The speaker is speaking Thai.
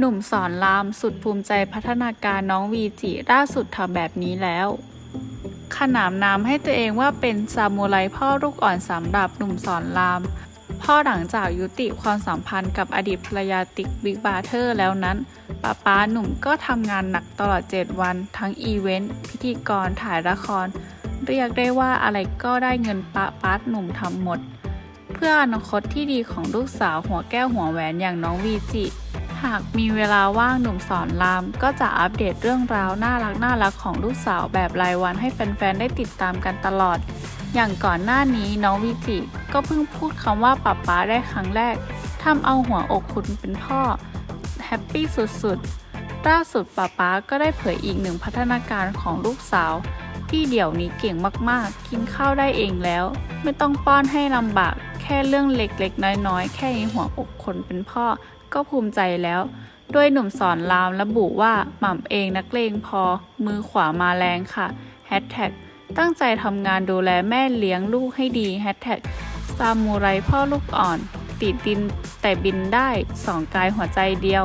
หนุ่มสอนรามสุดภูมิใจพัฒนาการน้องวีจิล่าสุดทำแบบนี้แล้ว ขนามนามให้ตัวเองว่าเป็นซามูไรพ่อลูกอ่อนสำหรับหนุ่มสอนราม พ่อหลังจากยุติความสัมพันธ์กับอดีตภรรยาติกบิ๊กบาเทอร์แล้วนั้นป้าป้าหนุ่มก็ทำงานหนักตลอด 7 วัน ทั้งอีเวนต์พิธีกรถ่ายละคร เรียกได้ว่าอะไรก็ได้เงินป้าป้าหนุ่มทำหมด เพื่ออนาคตที่ดีของลูกสาวหัวแก้วหัวแหวนอย่างน้องวีจิ หากมีเวลาว่างหนุ่มสอนราม ก็จะอัปเดตเรื่องราวน่ารักน่ารักของลูกสาวแบบรายวันให้แฟนๆ ได้ติดตามกันตลอด อย่างก่อนหน้านี้น้องวิจิก็เพิ่งพูดคำว่าป๊าป๊าได้ครั้งแรกทำเอาหัวอกคุณเป็นพ่อแฮปปี้สุดๆล่าสุดป๊าป๊าก็ได้เผยอีกหนึ่งพัฒนาการของลูกสาว ที่เดี๋ยวนี้เก่งมากๆ กินข้าวได้เองแล้ว ไม่ต้องป้อนให้ลำบาก ค่เรื่องเล็กๆ น้อยๆ แค่นี้หัวอกคนเป็นพ่อก็ภูมิใจแล้ว ด้วยหนุ่มสอนรามระบุว่าหม่ำเองนักเลงพอ มือขวามาแรงค่ะแฮชแท็กตั้งใจทำงานดูแลแม่เลี้ยงลูกให้ดีแฮชแท็กซามูไรพ่อลูกอ่อน ติดดินแต่บินได้สองกายหัวใจเดียว